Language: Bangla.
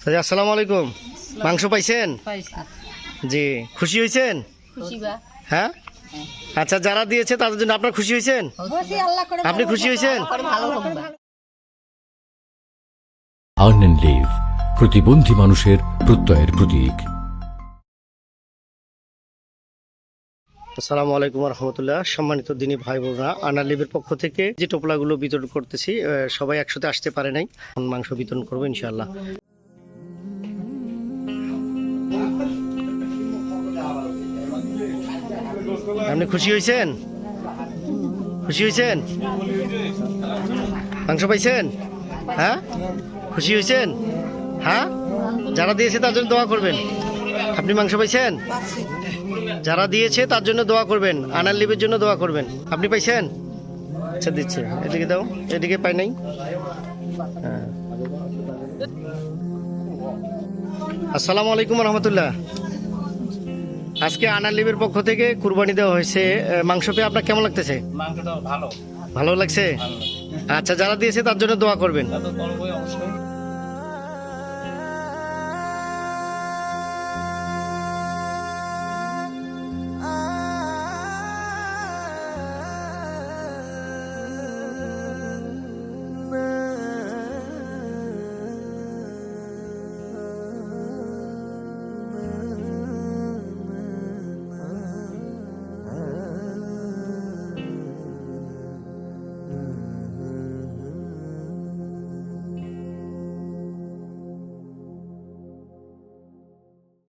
আসসালামু আলাইকুম। মাংস পাইছেন? জি খুশি হয়েছেন হ্যাঁ? আচ্ছা যারা দিয়েছে তাদের জন্য আপনার খুশি হয়েছেন আপনি খুশি হয়েছেন আর্ন লিভ প্রতিবন্ধী মানুষের প্রত্যয়ের প্রতীক। আসসালামু আলাইকুম রহমতুল্লাহ। সম্মানিত দিনী ভাই বোনরা আনার লিভের পক্ষ থেকে যে টোপলাগুলো বিতরণ করতেছি আহ, সবাই একসাথে আসতে পারে নাই মাংস বিতরণ করব ইনশাল্লাহ আপনি খুশি হয়েছেন? খুশি হয়েছেন? মাংস পাইছেন? হ্যাঁ? খুশি হয়েছেন? হ্যাঁ? যারা দিয়েছে তার জন্য দোয়া করবেন। আপনি মাংস পাইছেন? যারা দিয়েছে তার জন্য দোয়া করবেন। আনার লিভের জন্য দোয়া করবেন। আপনি পাইছেন? আচ্ছা দিচ্ছে। এদিকে দাও। এদিকে পাই নাই। হ্যাঁ। আসসালামু আলাইকুম রহমতুল্লাহ। আজকে আনার লিভের পক্ষ থেকে কুরবানি দেওয়া হয়েছে। মাংস পেয়ে আপনার কেমন লাগতেছে? মাংসটা ভালো। ভালো লাগছে? আচ্ছা যারা দিয়েছে তার জন্য দোয়া করবেন।